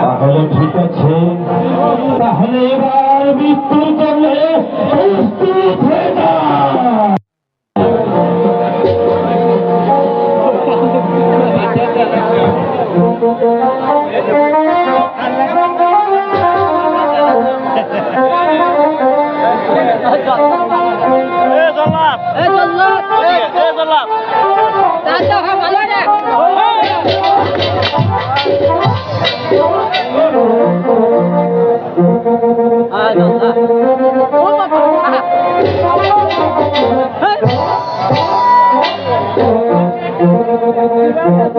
তাহলে ঠিক আছে। তাহলে এবার মৃত্যুর জন্য প্রস্তুত হয়ে যা। Gracias.